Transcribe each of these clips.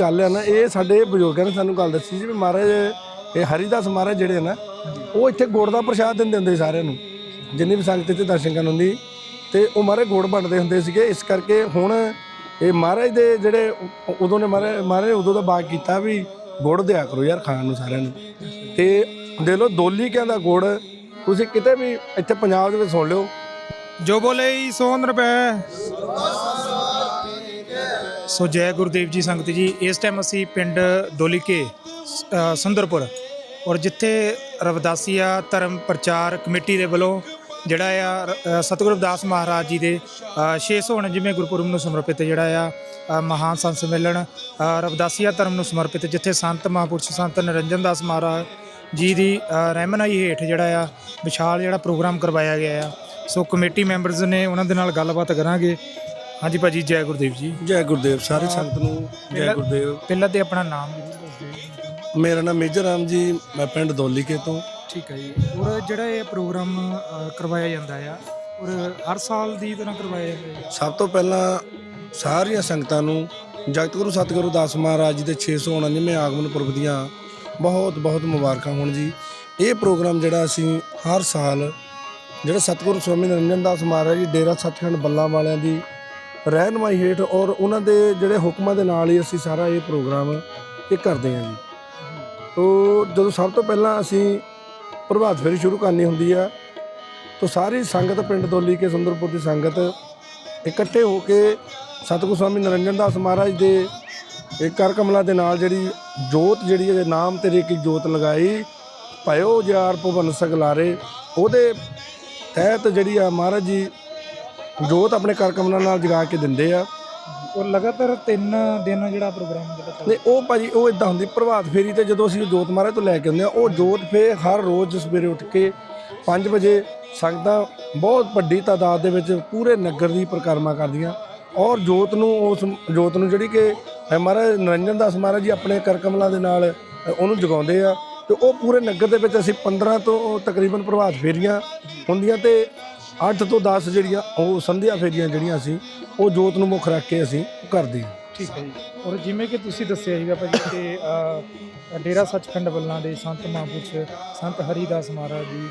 ਗੱਲ ਹੈ ਨਾ, ਇਹ ਸਾਡੇ ਬਜ਼ੁਰਗਾਂ ਨੇ ਸਾਨੂੰ ਗੱਲ ਦੱਸੀ ਸੀ ਵੀ ਮਹਾਰਾਜ, ਇਹ ਹਰੀਦਾਸ ਮਹਾਰਾਜ ਜਿਹੜੇ ਨਾ, ਉਹ ਇੱਥੇ ਗੁੜ ਦਾ ਪ੍ਰਸ਼ਾਦ ਦਿੰਦੇ ਹੁੰਦੇ ਸੀ ਸਾਰਿਆਂ ਨੂੰ, ਜਿੰਨੀ ਵੀ ਸੰਗਤ ਇੱਥੇ ਦਰਸ਼ਨ ਕਰਨ ਹੁੰਦੀ ਤੇ ਉਹ ਮਹਾਰਾਜ ਗੁੜ ਵੰਡਦੇ ਹੁੰਦੇ ਸੀਗੇ, ਇਸ ਕਰਕੇ ਹੁਣ ਇਹ ਮਹਾਰਾਜ ਦੇ ਜਿਹੜੇ ਉਦੋਂ ਨੇ ਮਹਾਰਾਜ ਮਹਾਰਾਜ ਨੇ ਉਦੋਂ ਦਾ ਬਾਗ ਕੀਤਾ ਵੀ ਗੁੜ ਦਿਆ ਕਰੋ ਯਾਰ ਖਾਣ ਨੂੰ ਸਾਰਿਆਂ ਨੂੰ। ਤੇ ਦੇ ਲੋ ਦੋਲੀ ਕਹਿੰਦਾ ਗੁੜ, ਤੁਸੀਂ ਕਿਤੇ ਵੀ ਇੱਥੇ ਪੰਜਾਬ ਦੇ ਵਿੱਚ ਸੁਣ ਲਿਓ। ਜੋ ਬੋਲੇ ਹੀ 100 ਰੁਪਏ। ਸੋ ਜੈ ਗੁਰਦੇਵ ਜੀ ਸੰਗਤ ਜੀ ਇਸ ਟਾਈਮ ਅਸੀਂ ਪਿੰਡ ਦੋਲੀਕੇ ਸੁੰਦਰਪੁਰ ਔਰ ਜਿੱਥੇ ਰਵਦਾਸੀਆ ਧਰਮ ਪ੍ਰਚਾਰ ਕਮੇਟੀ ਦੇ ਵੱਲੋਂ ਜਿਹੜਾ ਆ ਰ- ਅ, ਸਤਿਗੁਰੂ ਰਵਿਦਾਸ ਮਹਾਰਾਜ ਜੀ ਦੇ ਅ, 649ਵੇਂ ਗੁਰਪੁਰਬ ਨੂੰ ਸਮਰਪਿਤ ਜਿਹੜਾ ਆ ਮਹਾਨ ਸੰਤ ਸੰਮੇਲਨ ਰਵਦਾਸੀਆ ਧਰਮ ਨੂੰ ਸਮਰਪਿਤ ਜਿੱਥੇ ਸੰਤ ਮਹਾਂਪੁਰਸ਼ ਸੰਤ ਨਿਰੰਜਨ ਦਾਸ ਮਹਾਰਾਜ ਜੀ ਦੀ ਅ, ਰਹਿਮਨਾਈ ਹੇਠ ਜਿਹੜਾ ਆ ਵਿਸ਼ਾਲ ਜਿਹੜਾ ਪ੍ਰੋਗਰਾਮ ਕਰਵਾਇਆ ਗਿਆ ਆ। ਸੋ ਕਮੇਟੀ ਮੈਂਬਰਸ ਨੇ ਉਹਨਾਂ ਦੇ ਨਾਲ ਗੱਲਬਾਤ ਕਰਾਂਗੇ। ਹਾਂਜੀ ਭਾਜੀ ਜੈ ਗੁਰਦੇਵ ਜੀ। ਜੈ ਗੁਰਦੇਵ ਸਾਰੇ ਸੰਗਤ ਨੂੰ ਜੈ ਪਹਿਲਾਂ- ਗੁਰਦੇਵ। ਪਹਿਲਾਂ ਤੇ ਆਪਣਾ ਨਾਮ ਜ਼ਰੂਰ ਦੱਸ। ਦਿਓ ਮੇਰਾ ਨਾਮ ਮੇਜਰ ਰਾਮ ਜੀ ਮੈਂ ਪਿੰਡ ਦੋਲੀਕੇ ਤੋਂ। ਠੀਕ ਹੈ ਜੀ। ਔਰ ਜਿਹੜਾ ਇਹ ਪ੍ਰੋਗਰਾਮ ਅ, ਕਰਵਾਇਆ ਜਾਂਦਾ ਆ ਔਰ ਹਰ ਸਾਲ ਦੀ ਤਰ੍ਹਾਂ ਕਰਵਾਇਆ ਜਾਂਦਾ ਹੈ ਸਭ ਤੋਂ ਪਹਿਲਾਂ ਸਾਰੀਆਂ ਸੰਗਤਾਂ ਨੂੰ ਜਗਤ ਗੁਰੂ ਸਤਿਗੁਰੂ ਦਾਸ ਮਹਾਰਾਜ ਜੀ ਦੇ 649ਵੇਂ ਆਗਮਨ ਪੁਰਬ ਦੀਆਂ ਬਹੁਤ ਬਹੁਤ ਮੁਬਾਰਕਾਂ ਹੋਣ ਜੀ। ਇਹ ਪ੍ਰੋਗਰਾਮ ਜਿਹੜਾ ਅਸੀਂ ਹਰ ਸਾਲ ਜਿਹੜਾ ਸਤਿਗੁਰੂ ਸਵਾਮੀ ਨਰਿੰਦਰ ਦਾਸ ਮਹਾਰਾਜ ਜੀ ਡੇਰਾ ਸੱਚਖੰਡ ਬੱਲਾ ਵਾਲਿਆਂ ਦੀ ਰਹਿਨਮਾਈ ਹੇਠ ਔਰ ਉਹਨਾਂ ਦੇ ਜਿਹੜੇ ਹੁਕਮਾਂ ਦੇ ਨਾਲ ਹੀ ਅਸੀਂ ਸਾਰਾ ਇਹ ਪ੍ਰੋਗਰਾਮ ਇਹ ਕਰਦੇ ਹਾਂ ਜੀ। ਤੋ ਜਦੋਂ ਸਭ ਤੋਂ ਪਹਿਲਾਂ ਅਸੀਂ ਪ੍ਰਭਾਤ ਫੇਰੀ ਸ਼ੁਰੂ ਕਰਨੀ ਹੁੰਦੀ ਆ, ਤੋ ਸਾਰੀ ਸੰਗਤ ਪਿੰਡ ਦੋਲੀ ਕੇ ਸੁੰਦਰਪੁਰ ਦੀ ਸੰਗਤ ਇਕੱਠੇ ਹੋ ਕੇ ਸਤਿਗੁਰੂ ਸਵਾਮੀ ਨਰਿੰਦਰ ਦਾਸ ਮਹਾਰਾਜ ਦੇ ਇਹ ਕਰ ਕਮਲਾ ਦੇ ਨਾਲ ਜਿਹੜੀ ਜੋਤ ਜਿਹੜੀ ਹੈ, ਨਾਮ ਤੇਰੇ ਕੀ ਜੋਤ ਲਗਾਈ, ਭਇਓ ਜਿਆਰ ਭਵਨ ਸਗਲਾਰੇ, ਉਹਦੇ ਤਹਿਤ ਜਿਹੜੀ ਆ ਮਹਾਰਾਜ ਜੀ ਜੋਤ ਆਪਣੇ ਕਰ ਕਮਲਾ ਨਾਲ ਜਗਾ ਕੇ ਦਿੰਦੇ ਆ। ਔਰ ਲਗਾਤਾਰ 3 ਦਿਨ ਜਿਹੜਾ ਪ੍ਰੋਗਰਾਮ ਜਿਹੜਾ ਚੱਲਦਾ ਨਹੀਂ ਉਹ ਭਾਜੀ ਉਹ ਇਦਾਂ ਹੁੰਦੀ ਪ੍ਰਭਾਤ ਫੇਰੀ ਤੇ ਜਦੋਂ ਅਸੀਂ ਉਹ ਜੋਤ ਮਹਾਰਾਜ ਤੋਂ ਲੈ ਕੇ ਆਉਂਦੇ ਆ ਉਹ ਜੋਤ ਫੇਰ ਹਰ ਰੋਜ਼ ਸਵੇਰੇ ਉੱਠ ਕੇ 5 ਵਜੇ ਸੰਗਤਾਂ ਬਹੁਤ ਵੱਡੀ ਤਾਦਾਦ ਦੇ ਵਿੱਚ ਪੂਰੇ ਨਗਰ ਦੀ ਪਰਿਕਰਮਾ ਕਰਦੀਆਂ। ਔਰ ਜੋਤ ਨੂੰ ਉਸ ਜੋਤ ਨੂੰ ਜਿਹੜੀ ਕਿ ਮਹਾਰਾਜ ਨਰਿੰਜਨ ਦਾਸ ਮਹਾਰਾਜ ਜੀ ਆਪਣੇ ਕਰ ਕਮਲਾਂ ਦੇ ਨਾਲ ਉਹਨੂੰ ਜਗਾਉਂਦੇ ਆ। ਤੇ ਉਹ ਪੂਰੇ ਨਗਰ ਦੇ ਵਿੱਚ ਅਸੀਂ 15 ਤੋਂ ਤਕਰੀਬਨ ਪ੍ਰਭਾਤ ਫੇਰੀਆਂ ਹੁੰਦੀਆਂ ਤੇ 8 ਤੋਂ 10 ਜਿਹੜੀਆਂ ਉਹ ਸੰਧਿਆ ਫੇਰੀਆਂ ਜਿਹੜੀਆਂ ਅਸੀਂ ਉਹ ਜੋਤ ਨੂੰ ਮੁੱਖ ਰੱਖ ਕੇ ਅਸੀਂ ਕਰਦੇ ਹਾਂ। ਠੀਕ ਹੈ ਜੀ। ਔਰ ਜਿਵੇਂ ਕਿ ਤੁਸੀਂ ਦੱਸਿਆ ਸੀਗਾ ਭਾਜੀ ਕਿ ਅ, ਡੇਰਾ ਸੱਚਖੰਡ ਵੱਲਾਂ ਦੇ ਸੰਤ ਮਹਾਂਪੁਰਸ਼ ਸੰਤ ਹਰੀਦਾਸ ਮਹਾਰਾਜ ਜੀ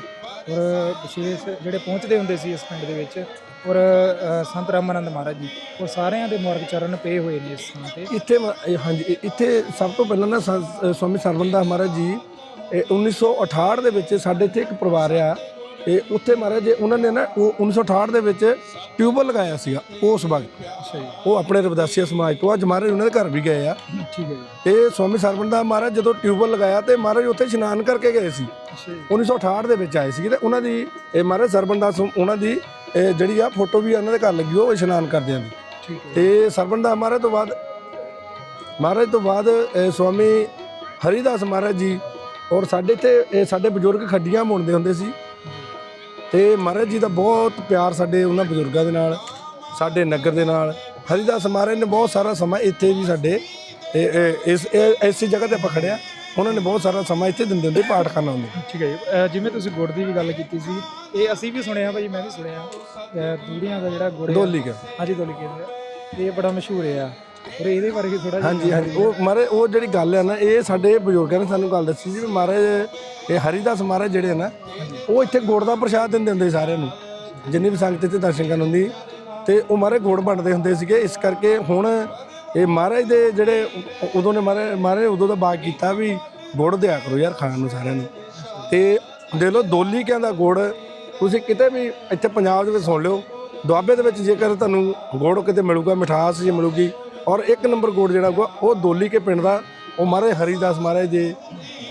ਔਰ ਵਿਸ਼ੇਸ਼ ਜਿਹੜੇ ਪਹੁੰਚਦੇ ਹੁੰਦੇ ਸੀ ਇਸ ਪਿੰਡ ਦੇ ਵਿੱਚ ਔਰ ਅ, ਸੰਤ ਰਾਮਾਨੰਦ ਮਹਾਰਾਜ ਜੀ ਔਰ ਸਾਰਿਆਂ ਦੇ ਮਾਰਗ ਚਰਨ ਪਏ ਹੋਏ ਨੇ ਇਸ ਥਾਂ ਤੇ। ਇੱਥੇ ਮ- ਇਹ ਹਾਂਜੀ ਇੱਥੇ ਸਭ ਤੋਂ ਪਹਿਲਾਂ ਨਾ ਸੰ- ਅ, ਸਵਾਮੀ ਸਰਵਨਦਾਸ ਮਹਾਰਾਜ ਜੀ ਇਹ 1968 ਦੇ ਵਿੱਚ ਸਾਡੇ ਇੱਥੇ ਇੱਕ ਪਰਿਵਾਰ ਆ ਤੇ ਉੱਥੇ ਮਹਾਰਾਜ ਜੀ ਉਹਨਾਂ ਨੇ ਨਾ ਉਹ 1968 ਦੇ ਵਿੱਚ ਟਿਊਬਲ ਲਗਾਇਆ ਸੀਗਾ ਉਸ ਵਕਤ ਅੱਛਾ ਜੀ। ਉਹ ਆਪਣੇ ਰਵਿਦਾਸੀਆ ਸਮਾਜ ਤੋਂ ਅੱਜ ਮਹਾਰਾਜ ਉਹਨਾਂ ਦੇ ਘਰ ਵੀ ਗਏ ਆ। ਠੀਕ ਹੈ ਜੀ। ਤੇ ਸਵਾਮੀ ਸਰਵਨਦਾਸ ਮਹਾਰਾਜ ਜਦੋਂ ਟਿਊਬਲ ਲਗਾਇਆ ਤੇ ਮਹਾਰਾਜ ਉੱਥੇ ਇਸ਼ਨਾਨ ਕਰਕੇ ਗਏ ਸੀ। ਅੱਛਾ ਜੀ। 1968 ਦੇ ਵਿੱਚ ਆਏ ਸੀਗੇ ਤੇ ਉਹਨਾਂ ਦੀ ਇਹ ਮਹਾਰਾਜ ਸਰਵਨਦਾਸ ਉਹਨਾਂ ਦੀ ਇਹ ਜਿਹੜੀ ਆ ਫੋਟੋ ਵੀ ਉਹਨਾਂ ਦੇ ਘਰ ਲੱਗੀ ਉਹ ਇਸ਼ਨਾਨ ਕਰਦਿਆਂ ਦੀ। ਠੀਕ ਹੈ। ਤੇ ਮਹਾਰਾਜ ਤੋਂ ਬਾਅਦ ਮਹਾਰਾਜ ਤੋਂ ਬਾਅਦ ਇਹ ਸਵਾਮੀ ਹਰੀਦਾਸ ਮਹਾਰਾਜ ਜੀ ਔਰ ਸਾਡੇ ਇੱਥੇ ਸਾਡੇ ਬਜ਼ੁਰਗ ਖੱਡੀਆਂ ਬੁਣਦੇ ਹੁੰਦੇ ਸੀ। ਤੇ ਮਹਾਰਾਜ ਜੀ ਦਾ ਬਹੁਤ ਪਿਆਰ ਸਾਡੇ ਉਹਨਾਂ ਬਜ਼ੁਰਗਾਂ ਦੇ ਨਾਲ ਸਾਡੇ ਨਗਰ ਦੇ ਨਾਲ। ਹਰੀਦਾਸ ਮਹਾਰਾਜ ਨੇ ਬਹੁਤ ਸਾਰਾ ਸਮਾਂ ਇੱਥੇ ਵੀ ਸਾਡੇ ਇਸ ਇਸੇ ਜਗ੍ਹਾ ਤੇ ਆਪਾਂ ਖੜਿਆ ਉਹਨਾਂ ਨੇ ਬਹੁਤ ਸਾਰਾ ਸਮਾਂ ਇੱਥੇ ਦਿੰਦੇ ਹੁੰਦੇ ਪਾਠ ਕਰਨਾ ਹੁੰਦੇ। ਠੀਕ ਹੈ ਜੀ। ਜਿਵੇਂ ਤੁਸੀਂ ਗੁੜ ਦੀ ਵੀ ਗੱਲ ਕੀਤੀ ਸੀ ਇਹ ਅਸੀਂ ਵੀ ਸੁਣਿਆ ਭਾਈ ਮੈਂ ਵੀ ਸੁਣਿਆ। ਦੂੜੀਆਂ ਦਾ ਜਿਹੜਾ ਗੁੜ ਡੋਲੀ ਕਾ ਹਾਂਜੀ ਦੋਲੀ ਕਹਿੰਦੇ ਇਹ ਬੜਾ ਮਸ਼ਹੂਰ ਆ। ਔਰ ਇਹਦੇ ਬਾਰੇ ਥੋੜਾ ਹਾਂਜੀ ਹਾਂਜੀ। ਉਹ ਮਹਾਰਾਜ ਉਹ ਜਿਹੜੀ ਗੱਲ ਹੈ ਨਾ, ਇਹ ਸਾਡੇ ਬਜ਼ੁਰਗਾਂ ਨੇ ਸਾਨੂੰ ਗੱਲ ਦੱਸੀ ਸੀ ਵੀ ਮਹਾਰਾਜ ਇਹ ਹਰੀਦਾਸ ਮਹਾਰਾਜ ਜਿਹੜੇ ਆ ਨਾ, ਉਹ ਇੱਥੇ ਗੁੜ ਦਾ ਪ੍ਰਸ਼ਾਦ ਦਿੰਦੇ ਹੁੰਦੇ ਸੀ ਸਾਰਿਆਂ ਨੂੰ, ਜਿੰਨੀ ਵੀ ਸੰਗਤ ਇੱਥੇ ਦਰਸ਼ਨ ਕਰਨ ਹੁੰਦੀ। ਤੇ ਉਹ ਮਹਾਰਾਜ ਗੁੜ ਵੰਡਦੇ ਹੁੰਦੇ ਸੀਗੇ। ਇਸ ਕਰਕੇ ਹੁਣ ਇਹ ਮਹਾਰਾਜ ਦੇ ਜਿਹੜੇ ਉ- ਉਦੋਂ ਨੇ ਮਹਾਰਾਜ ਮਹਾਰਾਜ ਉਦੋਂ ਦਾ ਬਾਗ ਕੀਤਾ ਵੀ ਗੁੜ ਦਿਆ ਕਰੋ ਯਾਰ ਖਾਣ ਨੂੰ ਸਾਰਿਆਂ ਨੂੰ। ਤੇ ਦੇ ਲਓ ਦੋਲੀ ਕਹਿੰਦਾ ਗੁੜ ਤੁਸੀਂ ਕਿਤੇ ਵੀ ਇੱਥੇ ਪੰਜਾਬ ਦੇ ਵਿੱਚ ਸੁਣ ਲਿਓ। ਦੁਆਬੇ ਦੇ ਵਿੱਚ ਜੇਕਰ ਤੁਹਾਨੂੰ ਗੁੜ ਕਿਤੇ ਮਿਲੂਗਾ, ਮਿਠਾਸ ਜੀ ਮਿਲੂਗੀ ਔਰ ਇੱਕ ਨੰਬਰ ਗੁੜ ਜਿਹੜਾ ਹੋਊਗਾ ਉਹ ਦੋਲੀ ਕੇ ਪਿੰਡ ਦਾ ਉਹ ਮਹਾਰਾਜ ਹਰੀਦਾਸ ਮਹਾਰਾਜ ਦੇ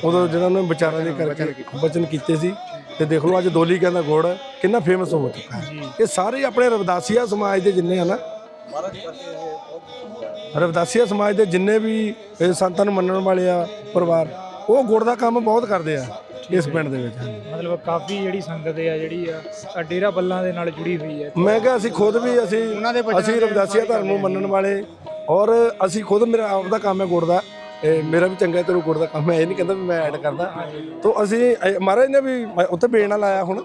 ਉਦੋਂ ਜਿਹੜਾ ਉਹਨੇ ਵਿਚਾਰਾਂ ਦੇ ਕਰਕੇ ਬਚਨ ਕੀਤੇ ਸੀ। ਤੇ ਦੇਖ ਲਓ ਅੱਜ ਦੋਲੀ ਕਹਿੰਦਾ ਗੁੜ ਕਿੰਨਾ ਫੇਮਸ ਹੋ ਚੁੱਕਾ ਹੈ। ਇਹ ਸਾਰੇ ਆਪਣੇ ਰਵਿਦਾਸੀਆ ਸਮਾਜ ਦੇ ਜਿੰਨੇ ਆ ਨਾ ਰਵਿਦਾਸੀਆ ਸਮਾਜ ਦੇ ਜਿੰਨੇ ਵੀ ਇਹ ਸੰਤਾਂ ਨੂੰ ਮੰਨਣ ਵਾਲੇ ਆ ਪਰਿਵਾਰ ਉਹ ਗੁੜ ਦਾ ਕੰਮ ਬਹੁਤ ਕਰਦੇ ਆ ਇਸ ਪਿੰਡ ਦੇ ਵਿੱਚ। ਮਤਲਬ ਕਾਫੀ ਜਿਹੜੀ ਸੰਗਤ ਆ ਜਿਹੜੀ ਆ ਡੇਰਾ ਬੱਲਾਂ ਦੇ ਨਾਲ ਜੁੜੀ ਹੋਈ ਹੈ। ਮੈਂ ਕਿਹਾ ਅਸੀਂ ਖੁਦ ਵੀ ਅਸੀਂ ਅਸੀਂ ਰਵਿਦਾਸੀਆ ਧਰਮ ਨੂੰ ਮੰਨਣ ਵਾਲੇ ਔਰ ਅਸੀਂ ਖੁਦ ਮੇਰਾ ਆਪ ਦਾ ਕੰਮ ਹੈ ਗੁੜ ਦਾ। ਇਹ ਮੇਰਾ ਵੀ ਚੰਗਾ ਤੇਰੇ ਗੁੜ ਦਾ ਕੰਮ ਹੈ। ਇਹ ਨਹੀਂ ਕਹਿੰਦਾ ਵੀ ਮੈਂ ਐਡ ਕਰਦਾ। ਤੋਂ ਅਸੀਂ, ਇਹ ਮਹਾਰਾਜ ਨੇ ਵੀ ਉੱਥੇ ਬੇਣਾ ਲਾਇਆ ਹੁਣ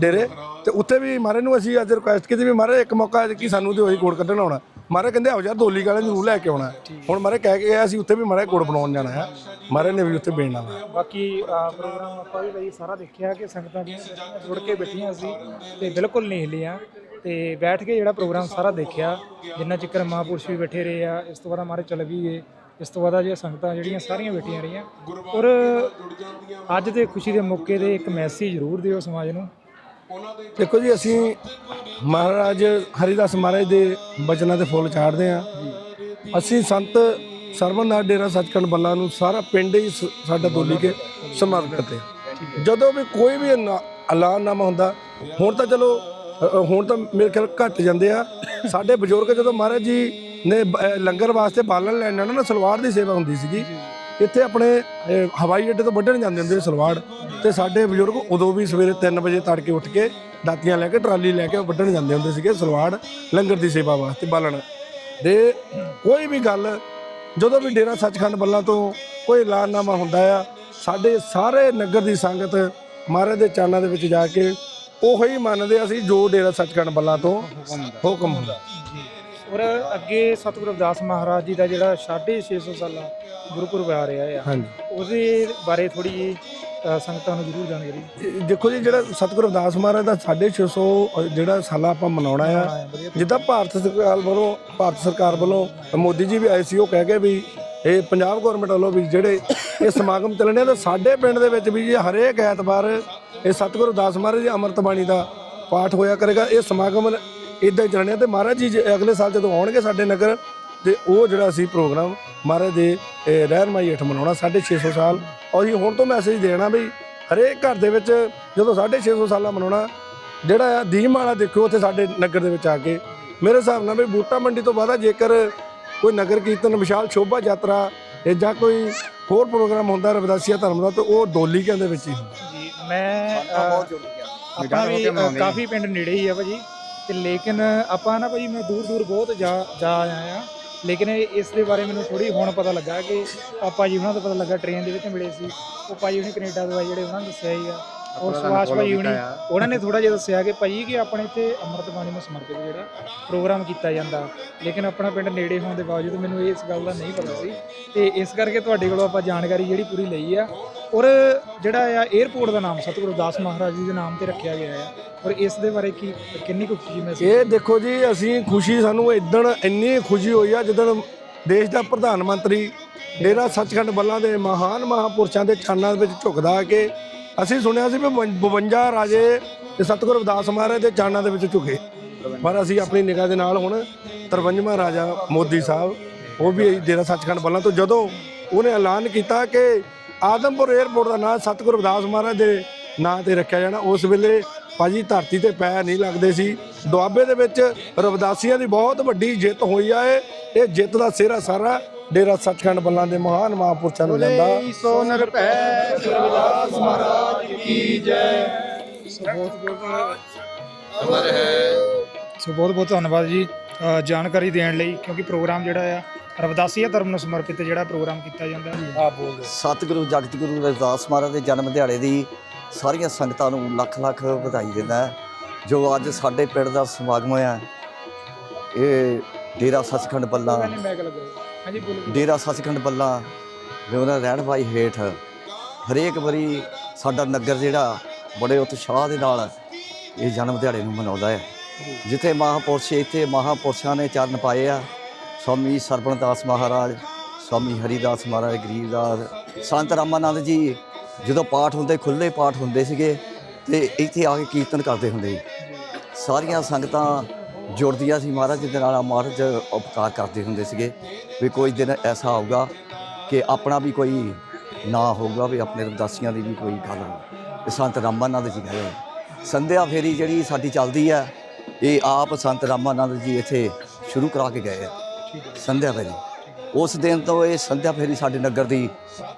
ਡੇਰੇ। ਤੇ ਉੱਥੇ ਵੀ ਮਹਾਰਾਜ ਨੂੰ ਅਸੀਂ ਅੱਜ ਰਿਕੁਐਸਟ ਕੀਤੀ ਵੀ ਮਹਾਰਾਜ, ਇੱਕ ਮੌਕਾ ਕਿ ਸਾਨੂੰ ਦਿਓ ਅਸੀਂ ਗੁੜ ਕੱਢਣ ਆਉਣਾ। ਮਹਾਰਾਜ ਕਹਿੰਦੇ, ਆਓ ਯਾਰ, ਦੋਲੀ ਕਾਲੇ ਜ਼ਰੂਰ ਲੈ ਕੇ ਆਉਣਾ। ਹੁਣ ਮਹਾਰਾਜ ਕਹਿ ਕੇ ਗਿਆ, ਅਸੀਂ ਉੱਥੇ ਵੀ ਮਹਾਰਾਜ ਗੁੜ ਬਣਾਉਣ ਜਾਣਾ ਹੈ। ਮਹਾਰਾਜ ਨੇ ਵੀ ਉੱਥੇ ਬੇੜਨਾ ਵਾ ਬਾਕੀ ਪ੍ਰੋਗਰਾਮ ਆਪਾਂ ਵੀ ਬਈ ਸਾਰਾ ਦੇਖਿਆ ਕਿ ਸੰਗਤਾਂ ਜੁੜ ਕੇ ਬੈਠੀਆਂ ਸੀ ਤੇ ਬਿਲਕੁਲ ਨਹੀਂ ਹਿੱਲੀਆਂ ਤੇ ਬੈਠ ਕੇ ਜਿਹੜਾ ਪ੍ਰੋਗਰਾਮ ਸਾਰਾ ਦੇਖਿਆ, ਜਿੰਨਾ ਚਿਕਰ ਮਹਾਂਪੁਰਸ਼ ਵੀ ਬੈਠੇ ਰਹੇ ਆ, ਇਸ ਤੋਂ ਬਾਅਦ ਮਾਰੇ ਚਲ ਵੀ ਗਏ, ਇਸ ਤੋਂ ਬਾਅਦ ਜੇ ਸੰਗਤਾਂ ਜਿਹੜੀਆਂ ਸਾਰੀਆਂ ਬੈਠੀਆਂ ਰਹੀਆਂ। ਔਰ ਅੱਜ ਦੇ ਖੁਸ਼ੀ ਦੇ ਮੌਕੇ ਤੇ ਇੱਕ ਮੈਸੇਜ ਜ਼ਰੂਰ ਦਿਓ ਸਮਾਜ ਨੂੰ। ਦੇਖੋ ਜੀ, ਅਸੀਂ ਮਹਾਰਾਜ ਹਰੀਦਾਸ ਮਹਾਰਾਜ ਦੇ ਬਚਨਾਂ ਤੇ ਫੁੱਲ ਚਾੜਦੇ ਆ ਅਸੀਂ ਸੰਤ ਸਰਵਨਾਥ ਡੇਰਾ ਸੱਚਖੰਡ ਬੱਲਾ ਨੂੰ ਸਾਰਾ ਪਿੰਡ ਹੀ ਸ- ਸਾਡਾ ਬੋਲੀ ਕੇ ਸਮਰਪਿਤ ਹੈ। ਜਦੋਂ ਵੀ ਕੋਈ ਵੀ ਐਲਾਨਨਾਮਾ ਹੁੰਦਾ, ਹੁਣ ਤਾਂ ਚਲੋ ਹੁਣ ਤਾਂ ਮੇਰੇ ਖਿਆਲ ਘਟ ਜਾਂਦੇ ਆ। ਸਾਡੇ ਬਜ਼ੁਰਗ ਜਦੋਂ ਮਹਾਰਾਜ ਜੀ ਨੇ ਬ- ਲੰਗਰ ਵਾਸਤੇ ਬਾਲਣ ਲੈਣ ਜਾਣਾ ਨਾ ਸਲਵਾਰ ਦੀ ਸੇਵਾ ਹੁੰਦੀ ਸੀਗੀ। ਇੱਥੇ ਆਪਣੇ ਹਵਾਈ ਅੱਡੇ ਤੋਂ ਵੱਢਣ ਜਾਂਦੇ ਹੁੰਦੇ ਸਲਵਾੜ। ਤੇ ਸਾਡੇ ਬਜ਼ੁਰਗ ਉਦੋਂ ਵੀ ਸਵੇਰੇ 3 ਵਜੇ ਤੜਕੇ ਉੱਠ ਕੇ ਦਾਤੀਆਂ ਲੈ ਕੇ, ਟਰਾਲੀ ਲੈ ਕੇ ਵੱਢਣ ਜਾਂਦੇ ਹੁੰਦੇ ਸੀਗੇ ਸਲਵਾੜ ਲੰਗਰ ਦੀ ਸੇਵਾ ਵਾਸਤੇ ਬਾਲਣ। ਦੇ ਕੋਈ ਵੀ ਗੱਲ, ਜਦੋਂ ਵੀ ਡੇਰਾ ਸੱਚਖੰਡ ਬੱਲਾਂ ਤੋਂ ਕੋਈ ਐਲਾਨਨਾਮਾ ਹੁੰਦਾ ਆ, ਸਾਡੇ ਸਾਰੇ ਨਗਰ ਦੀ ਸੰਗਤ ਮਹਾਰਾਜ ਦੇ ਚਾਨਾਂ ਦੇ ਵਿੱਚ ਜਾ ਕੇ ਉਹੀ ਹੀ ਮੰਨਦੇ ਅਸੀਂ ਜੋ ਡੇਰਾ ਸੱਚਖੰਡ ਬੱਲਾ ਤੋਂ ਹੁਕਮ ਹੁੰਦਾ। ਔਰ ਅੱਗੇ ਸਤਿਗੁਰੂ ਰਵਿਦਾਸ ਮਹਾਰਾਜ ਜੀ ਦਾ ਜਿਹੜਾ 650 ਸਾਲਾ ਗੁਰਪੁਰਬ ਆ ਰਿਹਾ ਆ ਹਾਂਜੀ। ਉਹਦੇ ਬਾਰੇ ਥੋੜੀ ਜੀ ਅ, ਸੰਗਤਾਂ ਨੂੰ ਜ਼ਰੂਰ ਜਾਣਕਾਰੀ ਦੇਖੋ ਜੀ ਜਿਹੜਾ ਸਤਿਗੁਰੂ ਰਵਿਦਾਸ ਮਹਾਰਾਜ ਦਾ 650 ਜਿਹੜਾ ਸਾਲਾ ਆਪਾਂ ਮਨਾਉਣਾ ਆ ਜਿੱਦਾਂ ਭਾਰਤ ਸਰਕਾਰ ਵੱਲੋਂ ਭਾਰਤ ਸਰਕਾਰ ਵੱਲੋਂ ਮੋਦੀ ਜੀ ਵੀ ਆਏ ਸੀ ਉਹ ਕਹਿ ਕੇ ਵੀ ਇਹ ਪੰਜਾਬ ਗਵਰਨਮੈਂਟ ਵੱਲੋਂ ਵੀ ਜਿਹੜੇ ਇਹ ਸਮਾਗਮ ਚੱਲਣੇ ਆ ਤਾਂ ਸਾਡੇ ਪਿੰਡ ਦੇ ਵਿੱਚ ਵੀ ਜੀ ਹਰੇਕ ਐਤਵਾਰ ਇਹ ਸਤਿਗੁਰੂ ਦਾਸ ਮਹਾਰਾਜ ਦੀ ਅੰਮ੍ਰਿਤ ਬਾਣੀ ਦਾ ਪਾਠ ਹੋਇਆ ਕਰੇਗਾ। ਇਹ ਸਮਾਗਮ ਇਦਾਂ ਹੀ ਚੱਲਣੇ ਆ ਤੇ ਮਹਾਰਾਜ ਜੀ ਜੇ ਅਗਲੇ ਸਾਲ ਜਦੋਂ ਆਉਣਗੇ ਸਾਡੇ ਨਗਰ, ਤੇ ਉਹ ਜਿਹੜਾ ਅਸੀਂ ਪ੍ਰੋਗਰਾਮ ਮਹਾਰਾਜ ਦੇ, ਇਹ ਰਹਿਨਮਾਈ ਹੇਠ ਮਨਾਉਣਾ 650 ਸਾਲ। ਔਰ ਅਸੀਂ ਹੁਣ ਤੋਂ ਮੈਸੇਜ ਦੇਣਾ ਵੀ ਹਰੇਕ ਘਰ ਦੇ ਵਿੱਚ ਜਦੋਂ 650 ਸਾਲਾਂ ਮਨਾਉਣਾ, ਜਿਹੜਾ ਆ ਦੀਮ ਵਾਲਾ ਦੇਖੋ ਉੱਥੇ ਸਾਡੇ ਨਗਰ ਦੇ ਵਿੱਚ ਆ ਕੇ। ਮੇਰੇ ਹਿਸਾਬ ਨਾਲ ਵੀ ਬੂਟਾ ਮੰਡੀ ਤੋਂ ਬਾਅਦ ਜੇਕਰ ਕੋਈ ਨਗਰ ਕੀਰਤਨ, ਵਿਸ਼ਾਲ ਸ਼ੋਭਾ ਯਾਤਰਾ, ਜਾਂ ਕੋਈ ਹੋਰ ਪ੍ਰੋਗਰਾਮ ਹੁੰਦਾ ਰਵਿਦਾਸੀਆ ਧਰਮ ਦਾ, ਤਾਂ ਉਹ ਦੋਲੀ ਕਹਿੰਦੇ ਵਿੱਚ ਹੀ ਹੁੰਦਾ। ਮੈਂ ਅ, ਆਪਣਾ ਵੀ ਕਾਫੀ ਪਿੰਡ ਨੇੜੇ ਹੀ ਆ ਭਾਜੀ। ਤੇ ਲੇਕਿਨ ਆਪਾਂ ਨਾ ਭਾਜੀ ਮੈਂ ਦੂਰ ਦੂਰ ਬਹੁਤ ਜਾ ਜਾ ਆਇਆ ਆ ਲੇਕਿਨ ਇਸ ਦੇ ਬਾਰੇ ਮੈਨੂੰ ਥੋੜੀ ਹੁਣ ਪਤਾ ਲੱਗਾ ਕਿ ਪਾਪਾ ਜੀ ਉਹਨਾਂ ਦਾ ਪਤਾ ਲੱਗਾ ਟ੍ਰੇਨ ਦੇ ਵਿੱਚ ਮਿਲੇ ਸੀ। ਉਹ ਭਾਜੀ ਹੁਣੀ ਕੈਨੇਡਾ ਤੋਂ ਆਏ ਜਿਹੜੇ ਉਹਨਾਂ ਨੇ ਦੱਸਿਆ ਹੀਗਾ ਔਰ ਸੁਭਾਸ਼ ਭਾਈ ਹੁਣੀ ਉਹਨਾਂ ਨੇ ਥੋੜਾ ਜਿਹਾ ਦੱਸਿਆ ਕਿ ਭਾਈ ਕਿ ਆਪਣੇ ਇੱਥੇ ਅੰਮ੍ਰਿਤ ਬਾਣੀ ਨੂੰ ਸਮਰਪਿਤ ਜਿਹੜਾ ਪ੍ਰੋਗਰਾਮ ਕੀਤਾ ਜਾਂਦਾ। ਲੇਕਿਨ ਆਪਣਾ ਪਿੰਡ ਨੇੜੇ ਹੋਣ ਦੇ ਬਾਵਜੂਦ ਮੈਨੂੰ ਇਸ ਗੱਲ ਦਾ ਨਹੀਂ ਪਤਾ ਸੀ। ਤੇ ਇਸ ਕਰਕੇ ਤੁਹਾਡੇ ਕੋਲੋਂ ਆਪਾਂ ਜਾਣਕਾਰੀ ਜਿਹੜੀ ਪੂਰੀ ਲਈ ਆ। ਔਰ ਜਿਹੜਾ ਆ 에어ਪੋਰਟ ਦਾ ਨਾਮ, ਸਤਿਗੁਰੂ ਦਾਸ ਮਹਾਰਾਜ ਜੀ ਦੇ ਨਾਮ ਤੇ ਰੱਖਿਆ ਗਿਆ ਹੈ ਔਰ ਇਸ ਦੇ ਬਾਰੇ ਕੀ, ਕਿੰਨੀ ਕੁ ਖੁਸ਼ੀ ਮਹਿਸੂਸ ਇਹ ਦੇਖੋ ਜੀ, ਅਸੀਂ ਖੁਸ਼ੀ, ਸਾਨੂੰ ਇਦਣ ਇੰਨੀ ਖੁਸ਼ੀ ਹੋਈ ਆ, ਜਦੋਂ ਦੇਸ਼ ਦਾ ਪ੍ਰਧਾਨ ਮੰਤਰੀ ਡੇਰਾ ਸੱਚਖੰਡ ਬੱਲਾ ਦੇ ਮਹਾਨ ਮਹਾਪੁਰਸ਼ਾਂ ਦੇ ਚਰਨਾਂ ਵਿੱਚ ਝੁਕਦਾ ਆ ਕੇ ਅਸੀਂ ਸੁਣਿਆ ਸੀ ਵੀ 52 ਰਾਜੇ ਤੇ ਸਤਿਗੁਰੂ ਰਵਿਦਾਸ ਮਹਾਰਾਜ ਦੇ ਚਰਨਾਂ ਦੇ ਵਿੱਚ ਝੁਕੇ। ਪਰ ਅਸੀਂ ਆਪਣੀ ਨਿਗਾਹ ਦੇ ਨਾਲ ਹੁਣ 53ਵਾਂ ਰਾਜਾ ਮੋਦੀ ਸਾਹਿਬ, ਉਹ ਵੀ ਡੇਰਾ ਸੱਚਖੰਡ ਬੱਲਾਂ ਤੋਂ ਜਦੋਂ ਉਹਨੇ ਐਲਾਨ ਕੀਤਾ ਕਿ ਆਦਮਪੁਰ 에ਅਰਪੋਰਟ ਦਾ ਨਾਮ ਸਤਿਗੁਰੂ ਰਵਿਦਾਸ ਮਹਾਰਾਜ ਦੇ ਨਾਂ ਤੇ ਰੱਖਿਆ ਜਾਣਾ। ਉਸ ਵੇਲੇ ਭਾਜੀ ਧਰਤੀ ਤੇ ਪੈਰ ਨਹੀਂ ਲੱਗਦੇ ਸੀ। ਦੁਆਬੇ ਦੇ ਵਿੱਚ ਰਵਿਦਾਸੀਆਂ ਦੀ ਬਹੁਤ ਵੱਡੀ ਜਿੱਤ ਹੋਈ ਆ ਇਹ। ਇਹ ਜਿੱਤ ਦਾ ਸਿਹਰਾ ਸਾਰਾ ਡੇਰਾ ਸੱਚਖੰਡ ਬੱਲਾਂ ਦੇ ਮਹਾਨ ਮਹਾਂਪੁਰਸ਼ਾਂ ਨੂੰ ਜਾਂਦਾ। ਸੋਨਰ ਪੈ ਸੋ ਬਹੁਤ ਬਹੁਤ ਸੋ ਬਹੁਤ ਬਹੁਤ ਧੰਨਵਾਦ ਜੀ। ਜਾਣਕਾਰੀ ਦੇਣ ਲਈ ਕਿਉਂਕਿ ਪ੍ਰੋਗਰਾਮ ਜਿਹੜਾ ਆ ਰਵਿਦਾਸੀਆ ਧਰਮ ਨੂੰ ਸਮਰਪਿਤ ਜਿਹੜਾ ਪ੍ਰੋਗਰਾਮ ਕੀਤਾ ਜਾਂਦਾ ਆ ਬੋਲਦੇ ਸਤਿਗੁਰੂ ਜਗਤ ਗੁਰੂ ਰਵਿਦਾਸ ਮਹਾਰਾਜ ਦੇ ਜਨਮ ਦਿਹਾੜੇ ਦੀ ਸਾਰੀਆਂ ਸੰਗਤਾਂ ਨੂੰ ਲੱਖ ਲੱਖ ਵਧਾਈ ਦਿੰਦਾ। ਜੋ ਅੱਜ ਸਾਡੇ ਪਿੰਡ ਦਾ ਸਮਾਗਮ ਹੋਇਆ ਇਹ ਡੇਰਾ ਸੱਚਖੰਡ ਬੱਲਾ ਡੇਰਾ ਸੱਚਖੰਡ ਬੱਲਾ ਦੇ ਉਹਨਾਂ ਰਹਿਣ ਬਾਈ ਹੇਠ ਹਰੇਕ ਵਾਰੀ ਸਾਡਾ ਨਗਰ ਜਿਹੜਾ ਬੜੇ ਉਤਸ਼ਾਹ ਦੇ ਨਾਲ ਇਹ ਜਨਮ ਦਿਹਾੜੇ ਨੂੰ ਮਨਾਉਂਦਾ ਹੈ। ਜਿੱਥੇ ਮਹਾਪੁਰਸ਼ ਇੱਥੇ ਮਹਾਪੁਰਸ਼ਾਂ ਨੇ ਚਰਨ ਪਾਏ ਆ, ਸਵਾਮੀ ਸਰਬਣਦਾਸ ਮਹਾਰਾਜ, ਸਵਾਮੀ ਹਰੀਦਾਸ ਮਹਾਰਾਜ ਗਰੀਬਦਾਸ ਸੰਤ ਰਾਮਾਨੰਦ ਜੀ, ਜਦੋਂ ਪਾਠ ਹੁੰਦੇ ਖੁੱਲੇ ਪਾਠ ਹੁੰਦੇ ਸੀਗੇ, ਤੇ ਇੱਥੇ ਆ ਕੇ ਕੀਰਤਨ ਕਰਦੇ ਹੁੰਦੇ ਸੀ। ਸਾਰੀਆਂ ਸੰਗਤਾਂ ਜੁੜਦੀਆਂ ਸੀ ਮਹਾਰਾਜ ਦੇ ਨਾਲ ਮਹਾਰਾਜ ਉਪਕਾਰ ਕਰਦੇ ਹੁੰਦੇ ਸੀਗੇ, ਵੀ ਕੋਈ ਦਿਨ ਐਸਾ ਆਊਗਾ ਕਿ ਆਪਣਾ ਵੀ ਕੋਈ ਨਾਂ ਹੋਊਗਾ, ਵੀ ਆਪਣੇ ਰਵਦਾਸੀਆਂ ਦੀ ਵੀ ਕੋਈ ਗੱਲ ਹੋਵੇ ਇਹ ਸੰਤ ਰਾਮਾਨੰਦ ਜੀ ਗਏ ਸੰਧਿਆ ਫੇਰੀ ਜਿਹੜੀ ਸਾਡੀ ਚੱਲਦੀ ਹੈ ਇਹ ਆਪ ਸੰਤ ਰਾਮਾਨੰਦ ਜੀ ਇੱਥੇ ਸ਼ੁਰੂ ਕਰਾ ਕੇ ਗਏ ਆ। ਸੰਧਿਆ ਫੇਰੀ। ਉਸ ਦਿਨ ਤੋਂ ਇਹ ਸੰਧਿਆ ਫੇਰੀ ਸਾਡੇ ਨਗਰ ਦੀ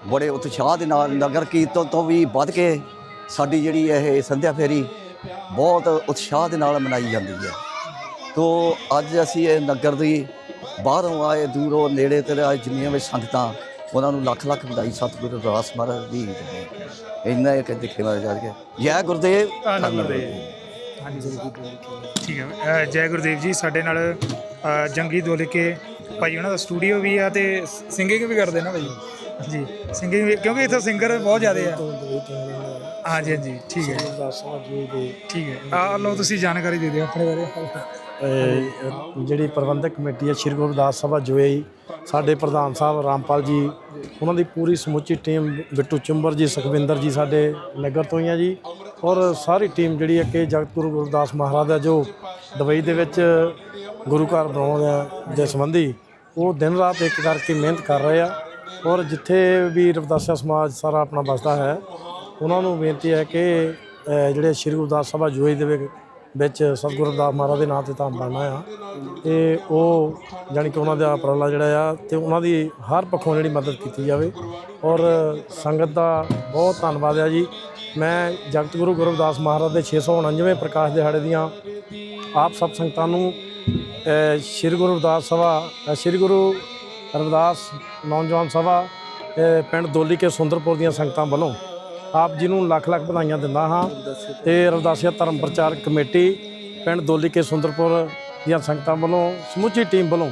ਬੜੇ ਉਤਸ਼ਾਹ ਦੇ ਨਾਲ ਨਗਰ ਕੀਰਤਨ ਤੋਂ ਵੀ ਵੱਧ ਕੇ ਸਾਡੀ ਜਿਹੜੀ ਇਹ ਸੰਧਿਆ ਫੇਰੀ ਬਹੁਤ ਉਤਸ਼ਾਹ ਦੇ ਨਾਲ ਮਨਾਈ ਜਾਂਦੀ ਹੈ। ਤੋ ਅੱਜ ਅਸੀਂ ਇਹ ਨਗਰ ਦੀ ਬਾਹਰੋਂ ਆਏ, ਦੂਰੋਂ ਨੇੜੇ ਤੇੜੇ ਆਏ ਜਿੰਨੀਆਂ ਵੀ ਸੰਗਤਾਂ, ਉਹਨਾਂ ਨੂੰ ਲੱਖ ਲੱਖ ਵਧਾਈ ਸਤਿਗੁਰੂ ਰਵਿਦਾਸ ਮਹਾਰਾਜ ਦੀ। ਇੰਨਾ ਇਹ ਕਹਿੰਦੇ ਖੇਮਾ ਜਾ ਕੇ। ਜੈ ਗੁਰਦੇਵ। ਧੰਨਵਾਦ। ਹਾਂਜੀ ਠੀਕ ਹੈ। ਅ, ਜੈ ਗੁਰਦੇਵ ਜੀ ਸਾਡੇ ਨਾਲ ਅ, ਜੰਗੀ ਦੋਲਿਕੇ ਭਾਈ ਉਹਨਾਂ ਦਾ ਸਟੂਡੀਓ ਵੀ ਆ ਤੇ ਸਿੰਗਿੰਗ ਵੀ ਕਰਦੇ ਨਾ ਭਾਈ। ਜੀ ਸਿੰਗਿੰਗ ਵੀ ਕਿਉਂਕਿ ਇੱਥੇ ਸਿੰਗਰ ਬਹੁਤ ਜ਼ਿਆਦੇ ਆ। ਹਾਂਜੀ ਹਾਂਜੀ ਠੀਕ ਹੈ। ਠੀਕ ਹੈ। ਆ ਲਓ ਤੁਸੀਂ ਜਾਣਕਾਰੀ ਦੇ ਦਿਓ ਆਪਣੇ ਬਾਰੇ। ਇਹ ਜਿਹੜੀ ਪ੍ਰਬੰਧਕ ਕਮੇਟੀ ਹੈ ਸ਼੍ਰੀ ਗੁਰਦਾਸ ਸਭਾ ਜੋਈ ਸਾਡੇ ਪ੍ਰਧਾਨ ਸਾਹਿਬ ਰਾਮਪਾਲ ਜੀ ਉਹਨਾਂ ਦੀ ਪੂਰੀ ਸਮੁੱਚੀ ਟੀਮ ਬਿੱਟੂ ਚੁੰਬਰ ਜੀ ਸੁਖਵਿੰਦਰ ਜੀ ਸਾਡੇ ਨਗਰ ਤੋਂ ਹੀ ਆ ਜੀ। ਔਰ ਸਾਰੀ ਟੀਮ ਜਿਹੜੀ ਹੈ ਕਿ ਜਗਤ ਗੁਰੂ ਗੁਰਦਾਸ ਮਹਾਰਾਜ ਦਾ ਜੋ ਦੁਬਈ ਦੇ ਵਿੱਚ ਗੁਰੂ ਘਰ ਬਣਾਉਣ ਦੇ ਸੰਬੰਧੀ ਉਹ ਦਿਨ ਰਾਤ ਇੱਕ ਕਰਕੇ ਮਿਹਨਤ ਕਰ ਰਹੇ ਆ। ਔਰ ਜਿੱਥੇ ਵੀ ਰਵਿਦਾਸਿਆ ਸਮਾਜ ਸਾਰਾ ਆਪਣਾ ਵਸਦਾ ਹੈ, ਉਹਨਾਂ ਨੂੰ ਬੇਨਤੀ ਹੈ ਕਿ ਜਿਹੜੇ ਸ਼੍ਰੀ ਗੁਰਦਾਸ ਸਭਾ ਜੋਈ ਦੇ ਵਿੱਚ ਵਿੱਚ ਸਤਿਗੁਰੂ ਰਵਿਦਾਸ ਮਹਾਰਾਜ ਦੇ ਨਾਂ ਤੇ ਧਾਮ ਬਣਨਾ ਆ। ਤੇ ਉਹ ਜਾਣੀ ਕਿ ਉਹਨਾਂ ਦਾ ਉਪਰਾਲਾ ਜਿਹੜਾ ਆ ਤੇ ਉਹਨਾਂ ਦੀ ਹਰ ਪੱਖੋਂ ਜਿਹੜੀ ਮਦਦ ਕੀਤੀ ਜਾਵੇ। ਔਰ ਸੰਗਤ ਦਾ ਬਹੁਤ ਧੰਨਵਾਦ ਆ ਜੀ। ਮੈਂ ਜਗਤ ਗੁਰੂ ਗੁਰਦਾਸ ਮਹਾਰਾਜ ਦੇ 649ਵੇਂ ਪ੍ਰਕਾਸ਼ ਦਿਹਾੜੇ ਦੀਆਂ ਆਪ ਸਭ ਸੰਗਤਾਂ ਨੂੰ ਸ਼੍ਰੀ ਗੁਰੂ ਰਵਿਦਾਸ ਸਭਾ ਸ਼੍ਰੀ ਗੁਰੂ ਰਵਿਦਾਸ ਨੌਜਵਾਨ ਸਭਾ ਪਿੰਡ ਦੋਲੀ ਕੇ ਸੁੰਦਰਪੁਰ ਦੀਆਂ ਸੰਗਤਾਂ ਵੱਲੋਂ ਆਪ ਜੀ ਨੂੰ ਲੱਖ ਲੱਖ ਵਧਾਈਆਂ ਦਿੰਦਾ ਹਾਂ ਤੇ ਰਵਿਦਾਸੀਆ ਧਰਮ ਪ੍ਰਚਾਰ ਕਮੇਟੀ ਪਿੰਡ ਦੋਲੀ ਕੇ ਸੁੰਦਰਪੁਰ ਦੀਆਂ ਸੰਗਤਾਂ ਵੱਲੋਂ, ਸਮੁੱਚੀ ਟੀਮ ਵੱਲੋਂ